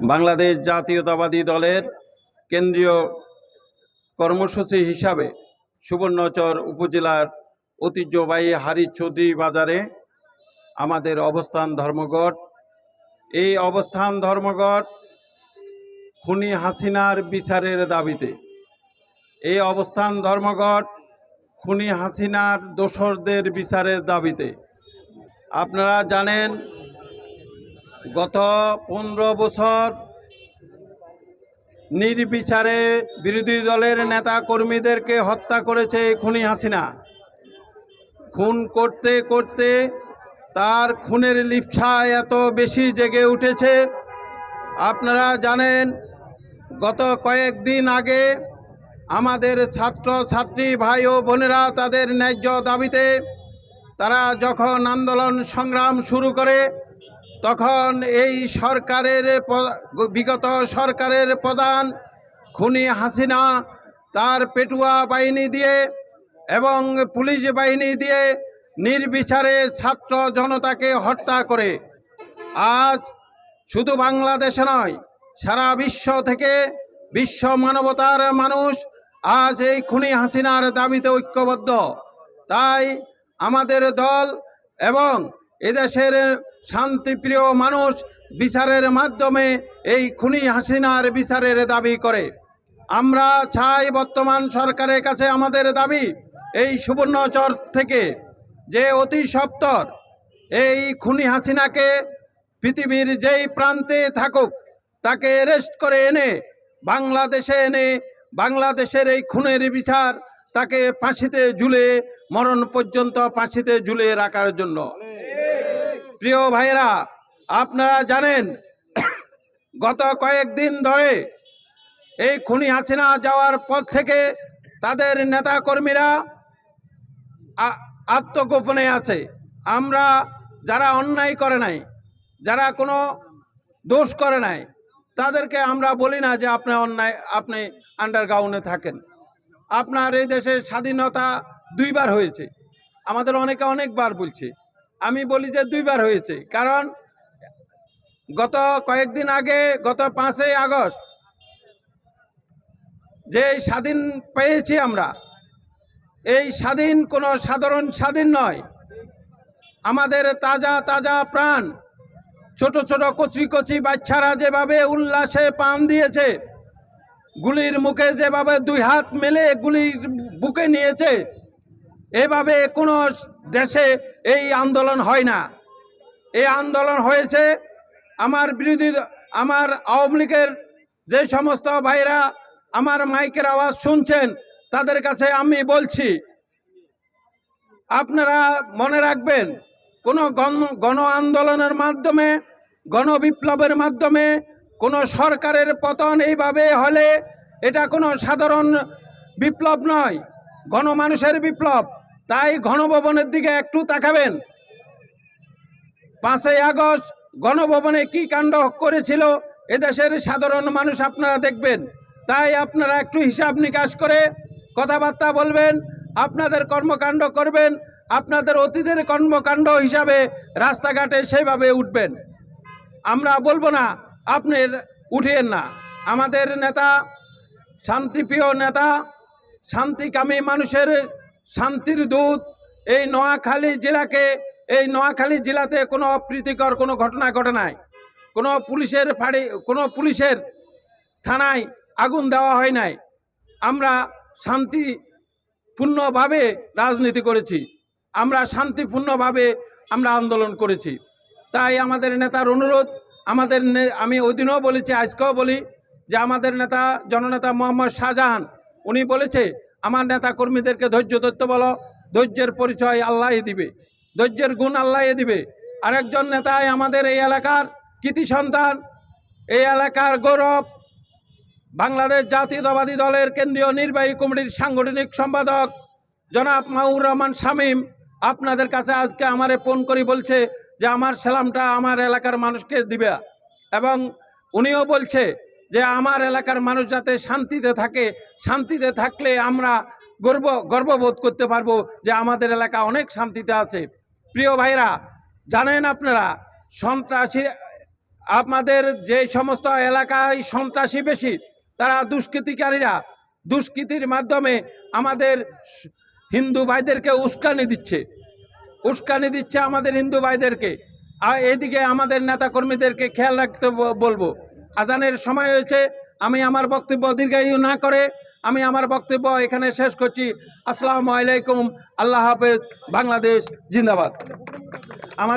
বাংলাদেশ জাতীয়তাবাদী দলের কেন্দ্রীয় কর্মসূচি হিসাবে সুবর্ণচর উপজেলার ঐতিহ্যবাহী হারিচৌধুরী বাজারে আমাদের অবস্থান ধর্মঘট। এই অবস্থান ধর্মঘট খুনি হাসিনার বিচারের দাবিতে। এই অবস্থান ধর্মঘট খুনি হাসিনার দোসরদের বিচারের দাবিতে। আপনারা জানেন গত পনেরো বছর নির্বিচারে বিরোধী দলের নেতা কর্মীদেরকে হত্যা করেছে খুনি হাসিনা। খুন করতে করতে তার খুনের লিপসা এত বেশি জেগে উঠেছে। আপনারা জানেন, গত কয়েকদিন আগে আমাদের ছাত্র ছাত্রী ভাই ও বোনেরা তাদের ন্যায্য দাবিতে তারা যখন আন্দোলন সংগ্রাম শুরু করে তখন এই সরকারের বিগত সরকারের প্রধান খুনি হাসিনা তার পেটুয়া বাহিনী দিয়ে এবং পুলিশ বাহিনী দিয়ে নির্বিচারে ছাত্র জনতাকে হত্যা করে। আজ শুধু বাংলাদেশে নয়, সারা বিশ্ব থেকে বিশ্ব মানবতার মানুষ আজ এই খুনি হাসিনার দাবিতে ঐক্যবদ্ধ। তাই আমাদের দল এবং এদেশের শান্তিপ্রিয় মানুষ বিচারের মাধ্যমে এই খুনি হাসিনার বিচারের দাবি করে। আমরা চাই বর্তমান সরকারের কাছে আমাদের দাবি এই সুবর্ণচর থেকে যে অতি সত্বর এই খুনি হাসিনাকে পৃথিবীর যেই প্রান্তে থাকুক, তাকে অ্যারেস্ট করে এনে বাংলাদেশে এনে বাংলাদেশের এই খুনের বিচার তাকে ফাঁসিতে ঝুলে, মরণ পর্যন্ত ফাঁসিতে ঝুলে রাখার জন্য। প্রিয় ভাইরা আপনারা জানেন, গত কয়েকদিন ধরে এই খুনি হাসিনা যাওয়ার পর থেকে তাদের নেতাকর্মীরা আত্মগোপনে আছে। আমরা যারা অন্যায় করে নাই, যারা কোনো দোষ করে নাই, তাদেরকে আমরা বলি না যে আপনি অন্যায়, আপনি আন্ডারগ্রাউন্ডে থাকেন। আপনার এই দেশে স্বাধীনতা দুইবার হয়েছে। আমাদের অনেকে অনেকবার বলছে। আমি বলি যে দুইবার হয়েছে। কারণ গত কয়েকদিন আগে, গত পাঁচই আগস্ট, যে স্বাধীন পেয়েছি আমরা, এই স্বাধীন কোনো সাধারণ স্বাধীন নয়। আমাদের তাজা তাজা প্রাণ, ছোট ছোট কচি কচি বাচ্চারা যেভাবে উল্লাসে পান দিয়েছে, গুলির মুখে যেভাবে দুই হাত মেলে গুলির বুকে নিয়েছে, এভাবে কোনো দেশে এই আন্দোলন হয় না। এই আন্দোলন হয়েছে আমার বিরোধী আমার আওয়ামী লীগের যে সমস্ত ভাইরা আমার মাইকের আওয়াজ শুনছেন, তাদের কাছে আমি বলছি, আপনারা মনে রাখবেন, কোনো গণ গণ আন্দোলনের মাধ্যমে গণবিপ্লবের মাধ্যমে, কোনো সরকারের পতন এইভাবে হলে এটা কোনো সাধারণ বিপ্লব নয়, গণমানুষের বিপ্লব। তাই গণভবনের দিকে একটু তাকাবেন। পাঁচই আগস্ট গণভবনে কি কাণ্ড করেছিল, এদেশের সাধারণ মানুষ আপনারা দেখবেন। তাই আপনারা একটু হিসাব নিকাশ করে কথাবার্তা বলবেন, আপনাদের কর্মকাণ্ড করবেন, আপনাদের অতীতের কর্মকাণ্ড হিসাবে রাস্তাঘাটে সেভাবে উঠবেন। আমরা বলব না, আপনি উঠিয়েন না। আমাদের নেতা, শান্তিপ্রিয় নেতা, শান্তিকামী মানুষের শান্তির দূত। এই নোয়াখালী জেলাকে, এই নোয়াখালী জেলাতে কোনো অপ্রীতিকর কোনো ঘটনা ঘটে নাই। কোনো পুলিশের ফাঁড়ি, কোনো পুলিশের থানায় আগুন দেওয়া হয় নাই। আমরা শান্তিপূর্ণভাবে রাজনীতি করেছি। আমরা শান্তিপূর্ণভাবে আমরা আন্দোলন করেছি। তাই আমাদের নেতার অনুরোধ, আমাদের আমি ওই দিনও বলেছি, আজকেও বলি যে আমাদের নেতা, জননেতা মোহাম্মদ শাহজাহান, উনি বলেছে আমার নেতা কর্মীদেরকে ধৈর্য ধরতে বলো, ধৈর্যের পরিচয় আল্লাহ দিবে, ধৈর্যের গুণ আল্লাহ দিবে। আরেকজন নেতাই আমাদের এই এলাকার কৃতি সন্তান, এই এলাকার গৌরব, বাংলাদেশ জাতীয়তাবাদী দলের কেন্দ্রীয় নির্বাহী কমিটির সাংগঠনিক সম্পাদক, জনাব মাউর রহমান শামীম, আপনাদের কাছে আজকে আমারে ফোন করে বলছে যে, আমার সালামটা আমার এলাকার মানুষকে দিবে। এবং উনিও বলছে যে আমার এলাকার মানুষ যাতে শান্তিতে থাকে, শান্তিতে থাকলে আমরা গর্ব, গর্ববোধ করতে পারব যে আমাদের এলাকা অনেক শান্তিতে আছে। প্রিয় ভাইরা, জানেন আপনারা, সন্ত্রাসী, আমাদের যে সমস্ত এলাকায় সন্ত্রাসী বেশি, তারা দুষ্কৃতিকারীরা। দুষ্কৃতির মাধ্যমে আমাদের হিন্দু ভাইদেরকে উস্কানি দিচ্ছে। উস্কানি দিচ্ছে আমাদের হিন্দু ভাইদেরকে। আর এদিকে আমাদের নেতাকর্মীদেরকে খেয়াল রাখতে বলব। আজানের সময় হয়েছে, আমি আমার বক্তব্য দীর্ঘায়ু না করে আমি আমার বক্তব্য এখানে শেষ করছি। আসসালামু আলাইকুম, আল্লাহ হাফেজ, বাংলাদেশ, জিন্দাবাদ।